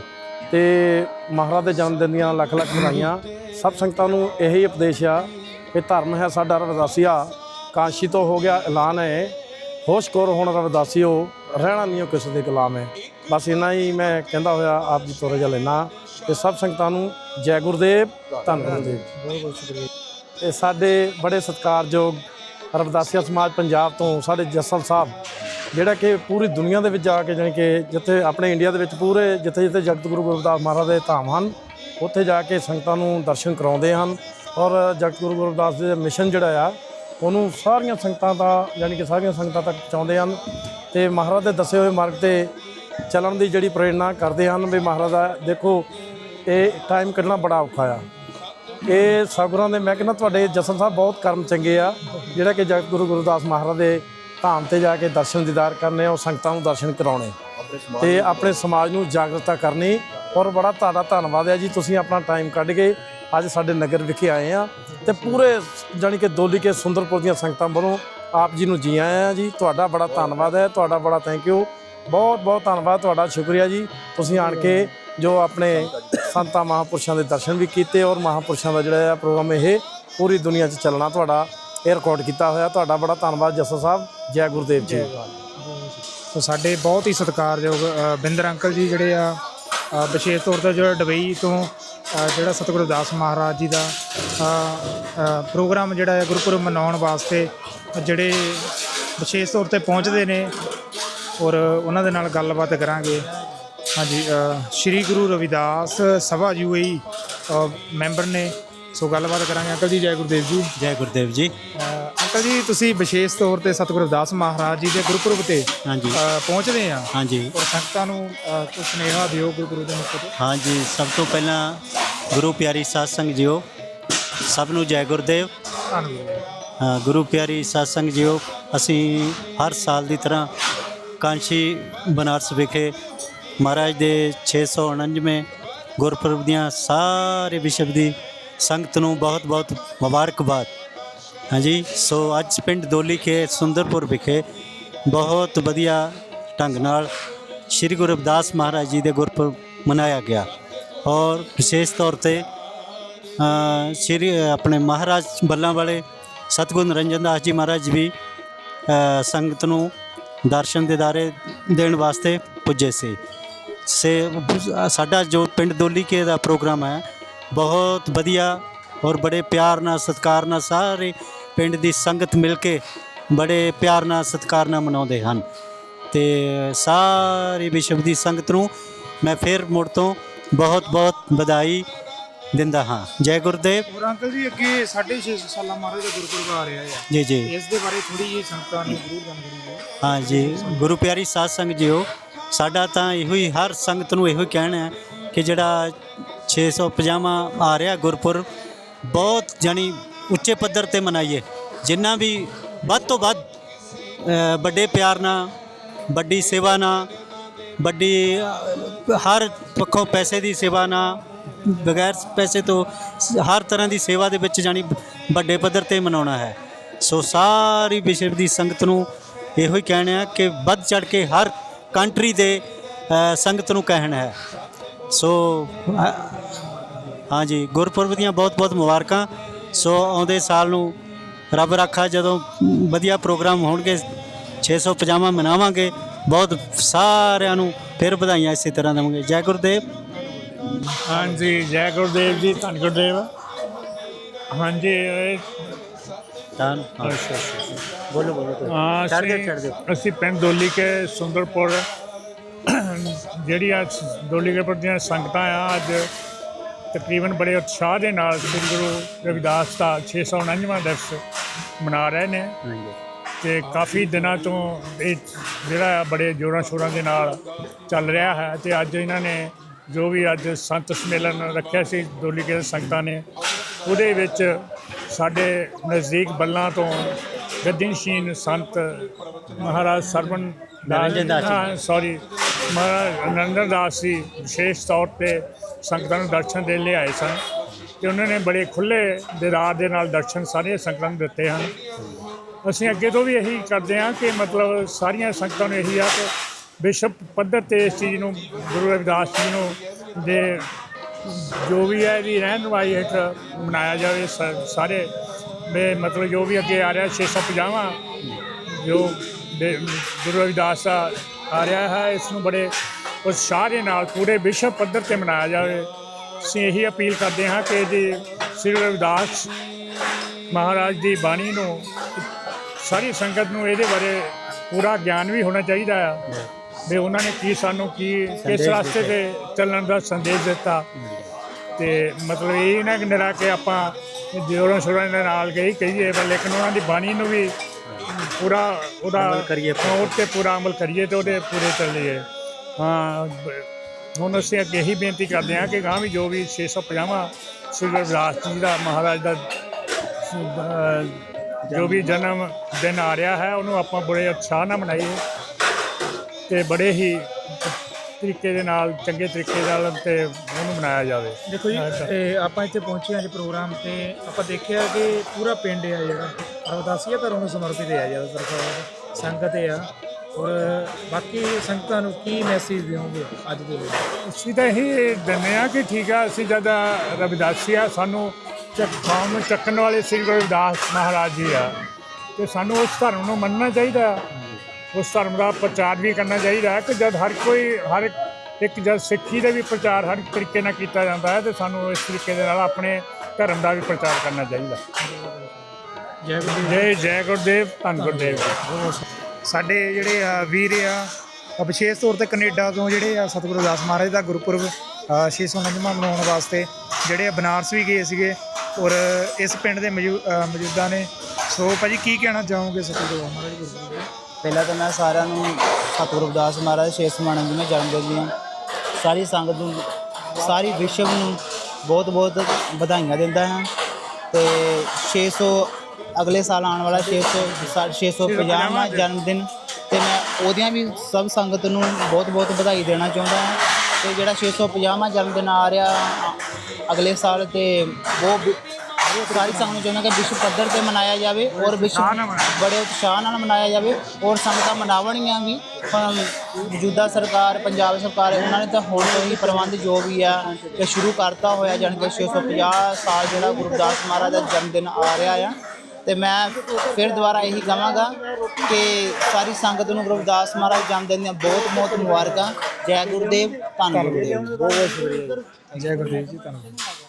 ਤੇ ਮਹਾਰਾਜ ਦੇ ਜਨਮ ਦਿਨ ਦੀਆਂ ਲੱਖ ਲੱਖ ਵਧਾਈਆਂ। ਸਭ ਸੰਗਤਾਂ ਨੂੰ ਇਹੀ ਉਪਦੇਸ਼ ਆ ਕਿ ਧਰਮ ਹੈ ਸਾਡਾ ਰਵਿਦਾਸੀਆ। ਕਾਸ਼ੀ ਤੋਂ ਹੋ ਗਿਆ ਐਲਾਨ ਹੈ। ਹੋਸ਼ ਕਰੋ ਹੁਣ ਰਵਿਦਾਸੀਓ, ਰਹਿਣਾ ਨਹੀਂ ਕਿਸੇ ਦੇ ਗੁਲਾਮ ਹੈ। ਬਸ ਇੰਨਾ ਹੀ ਮੈਂ ਕਹਿੰਦਾ ਹੋਇਆ, ਆਪ ਜੀ ਤੋਂ ਰਜਾ ਲੈਣਾ ਤੇ ਸਭ ਸੰਗਤਾਂ ਨੂੰ ਜੈ ਗੁਰਦੇਵ, ਧੰਨ ਗੁਰਦੇਵ ਬਹੁਤ ਬਹੁਤ ਸ਼ੁਕਰੀਆ। ਇਹ ਸਾਡੇ ਬੜੇ ਸਤਿਕਾਰਯੋਗ ਰਵਿਦਾਸੀਆ ਸਮਾਜ ਪੰਜਾਬ ਤੋਂ ਸਾਡੇ ਜਸਲ ਸਾਹਿਬ, ਜਿਹੜਾ ਕਿ ਪੂਰੀ ਦੁਨੀਆ ਦੇ ਵਿੱਚ ਜਾ ਕੇ ਜਾਣੀ ਕਿ ਜਿੱਥੇ ਆਪਣੇ ਇੰਡੀਆ ਦੇ ਵਿੱਚ ਪੂਰੇ ਜਿੱਥੇ ਜਿੱਥੇ ਜਗਤ ਗੁਰੂ ਗੁਰਦਾਸ ਮਹਾਰਾਜ ਦੇ ਧਾਮ ਹਨ, ਉੱਥੇ ਜਾ ਕੇ ਸੰਗਤਾਂ ਨੂੰ ਦਰਸ਼ਨ ਕਰਾਉਂਦੇ ਹਨ ਔਰ ਜਗਤ ਗੁਰੂ ਗੁਰਦਾਸ ਦੇ ਮਿਸ਼ਨ ਜਿਹੜਾ ਆ, ਉਹਨੂੰ ਸਾਰੀਆਂ ਸੰਗਤਾਂ ਦਾ ਯਾਨੀ ਕਿ ਸਾਰੀਆਂ ਸੰਗਤਾਂ ਤੱਕ ਪਹੁੰਚਾਉਂਦੇ ਹਨ ਤੇ ਮਹਾਰਾਜ ਦੇ ਦੱਸੇ ਹੋਏ ਮਾਰਗ ਤੇ ਚੱਲਣ ਦੀ ਜਿਹੜੀ ਪ੍ਰੇਰਣਾ ਕਰਦੇ ਹਨ ਵੀ ਮਹਾਰਾਜ ਦਾ ਦੇਖੋ, ਇਹ ਟਾਈਮ ਕੱਢਣਾ ਬੜਾ ਔਖਾ ਆ। ਇਹ ਸਤਿਗੁਰਾਂ ਦੇ ਮੈਂ ਕਹਿੰਦਾ ਤੁਹਾਡੇ ਜਸਨ ਸਾਹਿਬ ਬਹੁਤ ਕਰਮ ਚੰਗੇ ਆ ਜਿਹੜਾ ਕਿ ਜਗਤ ਗੁਰੂ ਗੁਰਦਾਸ ਮਹਾਰਾਜ ਦੇ ਧਾਮ ਤੇ ਜਾ ਕੇ ਦਰਸ਼ਨ ਦੀਦਾਰ ਕਰਨੇ ਉਹ ਸੰਗਤਾਂ ਨੂੰ ਦਰਸ਼ਨ ਕਰਾਉਣੇ ਤੇ ਆਪਣੇ ਸਮਾਜ ਨੂੰ ਜਾਗਰਤਾ ਕਰਨੀ ਔਰ ਬੜਾ ਤੁਹਾਡਾ ਧੰਨਵਾਦ ਹੈ ਜੀ ਤੁਸੀਂ ਆਪਣਾ ਟਾਈਮ ਕੱਢ ਕੇ ਅੱਜ ਸਾਡੇ ਨਗਰ ਵਿਖੇ ਆਏ ਆ ਤੇ ਪੂਰੇ ਜਾਣੀ ਕਿ ਦੋਲੀ ਕੇ ਸੁੰਦਰਪੁਰ ਦੀਆਂ ਸੰਗਤਾਂ ਵੱਲੋਂ ਆਪ ਜੀ ਨੂੰ ਜੀ ਆਇਆਂ ਆ ਜੀ ਤੁਹਾਡਾ ਬੜਾ ਧੰਨਵਾਦ ਹੈ ਤੁਹਾਡਾ ਬੜਾ ਥੈਂਕ ਯੂ ਬਹੁਤ ਬਹੁਤ ਧੰਨਵਾਦ ਤੁਹਾਡਾ ਸ਼ੁਕਰੀਆ ਜੀ ਤੁਸੀਂ ਆਣ ਕੇ ਜੋ ਆਪਣੇ ਸੰਤਾਂ ਮਹਾਪੁਰਸ਼ਾਂ ਦੇ ਦਰਸ਼ਨ ਵੀ ਕੀਤੇ ਔਰ ਮਹਾਪੁਰਸ਼ਾਂ ਦਾ ਜਿਹੜਾ ਆ ਪ੍ਰੋਗਰਾਮ ਇਹ ਪੂਰੀ ਦੁਨੀਆ 'ਚ ਚੱਲਣਾ ਤੁਹਾਡਾ ਇਹ ਰਿਕਾਰਡ ਕੀਤਾ ਹੋਇਆ। ਤੁਹਾਡਾ ਬੜਾ ਧੰਨਵਾਦ ਜੱਸਾ ਸਾਹਿਬ। ਜੈ ਗੁਰਦੇਵ ਜੀ। ਸੋ ਸਾਡੇ ਬਹੁਤ ਹੀ ਸਤਿਕਾਰਯੋਗ ਬਿੰਦਰ ਅੰਕਲ ਜੀ ਜਿਹੜੇ ਆ ਵਿਸ਼ੇਸ਼ ਤੌਰ ਤੇ ਜਿਹੜਾ ਦੁਬਈ ਤੋਂ ਜਿਹੜਾ ਸਤਿਗੁਰੂ ਦਾਸ ਮਹਾਰਾਜ ਜੀ ਦਾ ਪ੍ਰੋਗਰਾਮ ਜਿਹੜਾ ਹੈ ਗੁਰਪੁਰਬ ਮਨਾਉਣ ਵਾਸਤੇ ਜਿਹੜੇ ਵਿਸ਼ੇਸ਼ ਤੌਰ ਤੇ ਪਹੁੰਚਦੇ ਨੇ ਔਰ ਉਹਨਾਂ ਦੇ ਨਾਲ ਗੱਲਬਾਤ ਕਰਾਂਗੇ। ਹਾਂਜੀ ਸ਼੍ਰੀ ਗੁਰੂ ਰਵਿਦਾਸ ਸਭਾ ਯੂਏਈ ਮੈਂਬਰ ਨੇ। ਸੋ ਗੱਲਬਾਤ ਕਰਾਂਗੇ ਅੰਕਲ ਜੀ ਜੈ ਗੁਰਦੇਵ ਜੀ। ਜੈ ਗੁਰਦੇਵ ਜੀ। ਅੰਕਲ ਜੀ ਤੁਸੀਂ ਵਿਸ਼ੇਸ਼ ਤੌਰ ਤੇ ਸਤਿਗੁਰੂ ਰਵਿਦਾਸ ਮਹਾਰਾਜ ਜੀ ਦੇ ਗੁਰਪੁਰਬ ਤੇ ਹਾਂਜੀ। ਪਹੁੰਚਦੇ ਆ। ਹਾਂਜੀ। ਔਰ ਸੰਗਤਾਂ ਨੂੰ ਕੁਝ ਸੁਨੇਹਾ ਦਿਓ ਗੁਰੂ ਗੁਰੂ ਦੇ ਤੇ। ਹਾਂਜੀ ਸਭ ਤੋਂ ਪਹਿਲਾਂ ਗੁਰੂ ਪਿਆਰੀ ਸਾਧ ਸੰਗ ਜੀਓ ਸਭ ਨੂੰ ਜੈ ਗੁਰਦੇਵ। ਗੁਰੂ ਪਿਆਰੀ ਸਾਧ ਸੰਗ ਜੀਓ ਅਸੀਂ ਹਰ ਸਾਲ ਦੀ ਤਰ੍ਹਾਂ ਕਾਂਸ਼ੀ ਬਨਾਰਸ ਵਿਖੇ ਮਹਾਰਾਜ ਦੇ 649ਵੇਂ ਗੁਰਪੁਰਬ ਦੀਆਂ ਸਾਰੇ ਵਿਸ਼ਵ ਦੀ ਸੰਗਤ ਨੂੰ ਬਹੁਤ ਬਹੁਤ ਮੁਬਾਰਕਬਾਦ। ਹਾਂਜੀ, ਸੋ ਅੱਜ ਪਿੰਡ ਦੋਲੀ ਕੇ ਸੁੰਦਰਪੁਰ ਵਿਖੇ ਬਹੁਤ ਵਧੀਆ ਢੰਗ ਨਾਲ ਸ੍ਰੀ ਗੁਰੂ ਰਵਿਦਾਸ ਮਹਾਰਾਜ ਜੀ ਦੇ ਗੁਰਪੁਰਬ ਮਨਾਇਆ ਗਿਆ। ਔਰ ਵਿਸ਼ੇਸ਼ ਤੌਰ ਤੇ ਸ਼੍ਰੀ, ਆਪਣੇ ਮਹਾਰਾਜ ਬੱਲਾਂ ਵਾਲੇ ਸਤਿਗੁਰੂ ਨਿਰੰਜਨ ਦਾਸ ਜੀ ਮਹਾਰਾਜ ਵੀ ਸੰਗਤ ਨੂੰ ਦਰਸ਼ਨ ਦਿਦਾਰੇ ਦੇਣ ਵਾਸਤੇ ਪੁੱਜੇ ਸੀ। ਸੇ ਸਾਡਾ ਜੋ ਪਿੰਡ ਦੋਲੀ ਕੇ ਦਾ ਪ੍ਰੋਗਰਾਮ ਹੈ ਬਹੁਤ ਵਧੀਆ ਔਰ ਬੜੇ ਪਿਆਰ ਨਾਲ ਸਤਿਕਾਰ ਨਾਲ ਸਾਰੇ ਪਿੰਡ ਦੀ ਸੰਗਤ ਮਿਲ ਕੇ ਬੜੇ ਪਿਆਰ ਨਾਲ ਸਤਿਕਾਰ ਨਾਲ ਮਨਾਉਂਦੇ ਹਨ। ਤੇ ਸਾਰੀ ਵਿਸ਼ਵ ਦੀ ਸੰਗਤ ਨੂੰ ਮੈਂ ਫਿਰ ਮੁੜ ਤੋਂ ਬਹੁਤ ਬਹੁਤ ਵਧਾਈ ਦਿੰਦਾ ਹਾਂ। ਜੈ ਗੁਰਦੇਵ। ਔਰ ਅੰਕਲ ਜੀ ਅੱਗੇ 6.5 ਸਾਲਾਂ ਮਹਾਰਾਜ ਦਾ ਗੁਰਪੁਰਬ ਆ ਰਿਹਾ ਹੈ। ਜੀ ਜੀ। ਇਸ ਦੇ ਬਾਰੇ ਥੋੜੀ ਜਿਹੀ ਸੰਗਤਾਂ ਨੂੰ ਜ਼ਰੂਰ ਜਾਣਕਾਰੀ ਦਿਓ। ਹਾਂ ਜੀ ਗੁਰੂ ਪਿਆਰੀ ਸਾਧ ਸੰਗਤ ਜੀਓ ਸਾਡਾ ਤਾਂ ਇਹੋ ਹੀ ਹਰ ਸੰਗਤ ਨੂੰ ਇਹੋ ਹੀ ਕਹਿਣਾ ਹੈ ਕਿ ਜਿਹੜਾ 650ਵਾਂ ਆ ਰਿਹਾ ਗੁਰਪੁਰਬ ਬਹੁਤ ਜਾਣੀ ਉੱਚੇ ਪੱਧਰ ਤੇ ਮਨਾਈਏ। ਜਿੰਨਾ ਵੀ ਵੱਧ ਤੋਂ ਵੱਧ ਵੱਡੇ ਪਿਆਰ ਨਾਲ, ਵੱਡੀ ਸੇਵਾ ਨਾਲ, ਵੱਡੀ ਹਰ ਪੱਖੋਂ ਪੈਸੇ ਦੀ ਸੇਵਾ ਨਾਲ, ਬਗੈਰ ਪੈਸੇ ਤੋਂ ਹਰ ਤਰ੍ਹਾਂ ਦੀ ਸੇਵਾ ਦੇ ਵਿੱਚ ਜਾਣੀ ਵੱਡੇ ਪੱਧਰ ਤੇ ਮਨਾਉਣਾ ਹੈ। ਸੋ ਸਾਰੀ ਵਿਸ਼ਵ ਦੀ ਸੰਗਤ ਨੂੰ ਇਹੋ ਹੀ ਕਹਿਣਾ ਕਿ ਵੱਧ ਚੜ ਕੇ ਹਰ ਕੰਟਰੀ ਦੇ ਸੰਗਤ ਨੂੰ ਕਹਿਣ ਹੈ। ਸੋ ਹਾਂਜੀ, ਗੁਰਪੁਰਬ ਦੀਆਂ ਬਹੁਤ-ਬਹੁਤ ਮੁਬਾਰਕਾਂ। ਸੋ, ਆਉਂਦੇ ਸਾਲ ਨੂੰ ਰੱਬ ਰੱਖਾ, ਜਦੋਂ ਵਧੀਆ ਪ੍ਰੋਗਰਾਮ ਹੋਣਗੇ 650 ਮਨਾਵਾਂਗੇ, ਬਹੁਤ ਸਾਰਿਆਂ ਨੂੰ ਫਿਰ ਵਧਾਈਆਂ ਇਸੇ ਤਰ੍ਹਾਂ ਦੇਵਾਂਗੇ। ਜੈ ਗੁਰਦੇਵ। ਹਾਂਜੀ, ਜੈ ਗੁਰਦੇਵ ਜੀ, ਧੰਨ ਗੁਰਦੇਵ। ਹਾਂਜੀ ਬੋਲੋ ਬੋਲੋ ਹਾਂ, ਚੜ੍ਹ ਦਿਓ, ਅਸੀਂ- ਪਿੰਡ ਦੋਲੀ ਕੇ ਸੁੰਦਰਪੁਰ ਜਿਹੜੀਆਂ ਦੋਲੀਗੇਪੁਰ ਦੀਆਂ ਸੰਗਤਾਂ ਆ ਅੱਜ ਤਕਰੀਬਨ ਬੜੇ ਉਤਸ਼ਾਹ ਦੇ ਨਾਲ ਸ੍ਰੀ ਗੁਰੂ ਰਵਿਦਾਸ ਦਾ 649ਵਾਂ ਦਿਵਸ ਮਨਾ ਰਹੇ ਨੇ ਹਾਂਜੀ ਤੇ ਕਾਫੀ ਦਿਨਾਂ ਤੋਂ ਇਹ ਜਿਹੜਾ ਆ ਬੜੇ ਜੋਰਾਂ ਸ਼ੋਰਾਂ ਦੇ ਨਾਲ ਚੱਲ ਰਿਹਾ ਹੈ ਤੇ ਅੱਜ ਇਹਨਾਂ ਨੇ ਜੋ ਵੀ ਅੱਜ ਸੰਤ ਸਮੇਲਨ ਰੱਖਿਆ ਸੀ ਦੋਲੀ ਕੇ ਸੰਗਤਾਂ ਨੇ ਉਹਦੇ ਵਿੱਚ ਸਾਡੇ ਨਜ਼ਦੀਕ ਬੱਲਾਂ ਤੋਂ ਗੱਦੀਨਸ਼ੀਨ ਸੰਤ ਮਹਾਰਾਜ ਸਰਵਣ ਦਾਸ ਸੌਰੀ ਮਹਾਰਾਜ ਨਰਿੰਦਰ ਦਾਸ ਜੀ ਵਿਸ਼ੇਸ਼ ਤੌਰ ਤੇ ਸੰਗਤਾਂ ਨੂੰ ਦਰਸ਼ਨ ਦੇ ਲਈ ਆਏ ਸਨ ਤੇ ਉਹਨਾਂ ਨੇ ਬੜੇ ਖੁੱਲੇ ਦਿਦਾਰ ਦੇ ਨਾਲ ਦਰਸ਼ਨ ਸਾਰੀਆਂ ਸੰਗਤਾਂ ਨੂੰ ਦਿੱਤੇ ਹਨ। ਅਸੀਂ ਅੱਗੇ ਤੋਂ ਵੀ ਇਹੀ ਕਰਦੇ ਹਾਂ ਕਿ ਮਤਲਬ ਸਾਰੀਆਂ ਸੰਗਤਾਂ ਨੂੰ ਇਹੀ ਆ ਕਿ ਵਿਸ਼ਵ ਪੱਧਰ ਤੇ ਇਸ ਚੀਜ਼ ਨੂੰ ਗੁਰੂ ਰਵਿਦਾਸ ਜੀ ਨੂੰ ਦੇ ਜੋ ਵੀ ਹੈ ਇਹਦੀ ਰਹਿਨੁਮਾਈ ਹੇਠ ਮਨਾਇਆ ਜਾਵੇ ਸ- ਸਾਰੇ। ਦੇ ਮਤਲਬ ਜੋ ਵੀ ਅੱਗੇ ਆ ਰਿਹਾ 650ਵਾਂ ਜੋ ਦੇ- ਗੁਰੂ ਰਵਿਦਾਸ ਦਾ ਆ ਰਿਹਾ ਹੈ, ਇਸ ਨੂੰ ਬੜੇ ਉਤਸ਼ਾਹ ਦੇ ਨਾਲ ਪੂਰੇ ਵਿਸ਼ਵ ਪੱਧਰ ਤੇ ਮਨਾਇਆ ਜਾਵੇ। ਅਸੀਂ ਇਹੀ ਅਪੀਲ ਕਰਦੇ ਹਾਂ ਕਿ ਇਹਦੀ ਸ੍ਰੀ ਰਵਿਦਾਸ ਮਹਾਰਾਜ ਦੀ ਬਾਣੀ ਨੂੰ, ਸਾਰੀ ਸੰਗਤ ਨੂੰ ਇਹਦੇ ਬਾਰੇ ਪੂਰਾ ਗਿਆਨ ਵੀ ਹੋਣਾ ਚਾਹੀਦਾ ਆ। ਵੀ ਉਹਨਾਂ ਨੇ ਕੀ ਸਾਨੂੰ ਕੀ ਕਿਸ ਰਸਤੇ ਤੇ ਚੱਲਣ ਦਾ ਸੰਦੇਸ਼ ਦਿੱਤਾ। ਤੇ ਮਤਲਬ ਇਹ ਨਾ ਕਿ ਨਿਰਾ ਕਿ ਆਪਾਂ ਜੋਰਾਂ ਸ਼ੋਰਾਂ ਦੇ ਨਾਲ ਗਈ ਕਹੀਏ ਪਰ ਲੇਕਿਨ ਉਹਨਾਂ ਦੀ ਬਾਣੀ ਨੂੰ ਵੀ ਪੂਰਾ ਉਹਦਾ ਅਮਲ ਕਰੀਏ। ਹਾਂ, ਉਹ ਤੇ ਪੂਰਾ ਅਮਲ ਕਰੀਏ ਤੇ ਉਹਦੇ ਪੂਰੇ ਚੱਲੀਏ। ਹਾਂ ਹੁਣ ਅਸੀਂ ਅੱਗੇ ਇਹੀ ਬੇਨਤੀ ਕਰਦੇ ਹਾਂ ਕਿ ਗਾਂ ਵੀ ਜੋ ਵੀ 650ਵਾਂ ਸ੍ਰੀ ਰਵਿਦਾਸ ਜੀ ਦਾ ਮਹਾਰਾਜ ਦਾ ਜੋ ਵੀ ਜਨਮ ਦਿਨ ਆ ਰਿਹਾ ਹੈ ਉਹਨੂੰ ਆਪਾਂ ਬੜੇ ਉਤਸ਼ਾਹ ਨਾਲ ਮਨਾਈਏ। ਤੇ ਬੜੇ ਹੀ ਤਰੀਕੇ ਦੇ ਨਾਲ ਚੰਗੇ ਤਰੀਕੇ ਨਾਲ ਤੇ ਉਹਨੂੰ ਮਨਾਇਆ ਜਾਵੇ। ਦੇਖੋ ਜੀ ਇਹ ਆਪਾਂ ਇੱਥੇ ਪਹੁੰਚੇ ਹਾਂ ਅੱਜ ਪ੍ਰੋਗਰਾਮ ਤੇ ਆਪਾਂ ਦੇਖਿਆ ਕਿ ਪੂਰਾ ਪਿੰਡ ਆ ਜਿਹੜਾ। ਰਵਦਾਸੀਆ ਧਰਮ ਨੂੰ ਸਮਰਪਿਤ ਹੈ ਜ਼ਿਆਦਾਤਰ ਤਾਂ ਸੰਗਤ ਆ। ਔਰ ਬਾਕੀ ਸੰਗਤਾਂ ਨੂੰ ਕੀ ਮੈਸੇਜ ਦਿਓਗੇ ਅੱਜ ਦੇ ਲਈ ਅਸੀਂ ਤਾਂ ਇਹ ਦਿੰਦੇ ਆ ਕਿ ਠੀਕ ਆ ਅਸੀਂ ਜਦ ਰਵਿਦਾਸੀ ਆ ਸਾਨੂੰ ਚੱਕਾਉਂ ਨੂੰ ਚੱਕਣ ਵਾਲੇ ਸ੍ਰੀ ਰਵਿਦਾਸ ਮਹਾਰਾਜ ਜੀ ਆ ਤੇ ਸਾਨੂੰ ਉਸ ਧਰਮ ਨੂੰ ਮੰਨਣਾ ਚਾਹੀਦਾ। ਆ। ਉਸ ਧਰਮ ਦਾ ਪ੍ਰਚਾਰ ਵੀ ਕਰਨਾ ਚਾਹੀਦਾ ਹੈ ਕਿ ਜਦ ਹਰ ਕੋਈ ਹਰ ਇੱਕ ਜਦ ਸਿੱਖੀ ਦਾ ਵੀ ਪ੍ਰਚਾਰ ਹਰ ਤਰੀਕੇ ਨਾਲ ਕੀਤਾ ਜਾਂਦਾ ਹੈ ਤੇ ਸਾਨੂੰ ਇਸ ਤਰੀਕੇ ਦੇ ਨਾਲ ਆਪਣੇ ਧਰਮ ਦਾ ਵੀ ਪ੍ਰਚਾਰ ਕਰਨਾ ਚਾਹੀਦਾ ਜੈ ਗੁਰੂ ਜੈ ਜੈ ਗੁਰਦੇਵ ਧੰਨ ਗੁਰਦੇਵ ਸਾਡੇ ਜਿਹੜੇ ਵੀਰ ਆ ਵਿਸ਼ੇਸ਼ ਤੌਰ ਤੇ ਕੈਨੇਡਾ ਤੋਂ ਜਿਹੜੇ ਆ ਸਤਿਗੁਰੂ ਰਵਿਦਾਸ ਮਹਾਰਾਜ ਦਾ ਗੁਰਪੁਰਬ ਆ, 649ਵਾਂ ਮਨਾਉਣ ਵਾਸਤੇ ਜਿਹੜੇ ਆ ਬਨਾਰਸ ਵੀ ਗਏ ਸੀਗੇ ਔਰ ਇਸ ਪਿੰਡ ਦੇ ਮੌਜੂਦਾ ਨੇ। ਸੋ ਭਾਜੀ ਕੀ ਕਹਿਣਾ ਚਾਹੋਗੇ ਸਤਿਗੁਰੂ ਮਹਾਰਾਜ ਗੁਰਪੁਰਬ? ਪਹਿਲਾਂ ਤਾਂ ਮੈਂ ਸਾਰਿਆਂ ਨੂੰ ਸਤਿਗੁਰੂ ਰਵਿਦਾਸ ਮਹਾਰਾਜ ਛੇ ਸਮਾਨੰਦ ਜੀ ਜਨਮ ਦਿਨ ਦੀਆਂ ਸਾਰੀ ਸੰਗਤ ਨੂੰ, ਸਾਰੀ ਵਿਸ਼ਵ ਨੂੰ ਬਹੁਤ ਬਹੁਤ ਵਧਾਈਆਂ ਦਿੰਦਾ ਹਾਂ ਤੇ 600 ਅਗਲੇ ਸਾਲ ਆਉਣ ਵਾਲਾ 600 650ਵਾਂ ਜਨਮ ਦਿਨ ਤੇ ਮੈਂ ਉਹਦੀਆਂ ਵੀ ਸਭ ਸੰਗਤ ਨੂੰ ਬਹੁਤ ਬਹੁਤ ਵਧਾਈ ਦੇਣਾ ਚਾਹੁੰਦਾ ਹਾਂ ਤੇ ਜਿਹੜਾ 650ਵਾਂ ਜਨਮ ਦਿਨ ਆ ਰਿਹਾ ਅਗਲੇ ਸਾਲ ਤੇ ਉਹ ਸਾਰੀ ਸੰਗਤ ਨੂੰ ਚਾਹੁੰਦਾ ਕਿ ਵਿਸ਼ਵ ਪੱਧਰ ਤੇ ਮਨਾਇਆ ਜਾਵੇ ਔਰ ਵਿਸ਼ਵ ਬੜੇ ਉਤਸ਼ਾਹ ਨਾਲ ਮਨਾਇਆ ਜਾਵੇ ਔਰ ਸੰਗਤਾਂ ਮਨਾਵਣਗੀਆਂ ਵੀ ਪਰ ਮੌਜੂਦਾ ਸਰਕਾਰ ਪੰਜਾਬ ਸਰਕਾਰ ਉਹਨਾਂ ਨੇ ਤਾਂ ਹੁਣ ਹੀ ਪ੍ਰਬੰਧ ਜੋ ਵੀ ਆ ਕਿ ਸ਼ੁਰੂ ਕਰਤਾ ਹੋਇਆ ਜਾਣੀ ਕਿ 650 ਸਾਲ ਜਿਹੜਾ ਗੁਰੂ ਰਵਿਦਾਸ ਮਹਾਰਾਜ ਦਾ ਜਨਮ ਦਿਨ ਆ ਰਿਹਾ ਆ। ਤੇ ਮੈਂ ਫਿਰ ਦੁਬਾਰਾ ਇਹੀ ਕਹਾਂਗਾ ਕਿ ਸਾਰੀ ਸੰਗਤ ਨੂੰ ਗੁਰੂ ਰਵਿਦਾਸ ਮਹਾਰਾਜ ਜਨਮ ਦਿਨ ਦੀਆਂ ਬਹੁਤ ਬਹੁਤ ਮੁਬਾਰਕਾਂ। ਜੈ ਗੁਰਦੇਵ ਧੰਨ ਗੁਰਦੇਵ। ਜੈ। ਗੁਰਦੇਵ ਜੀ ਧੰਨਵਾਦ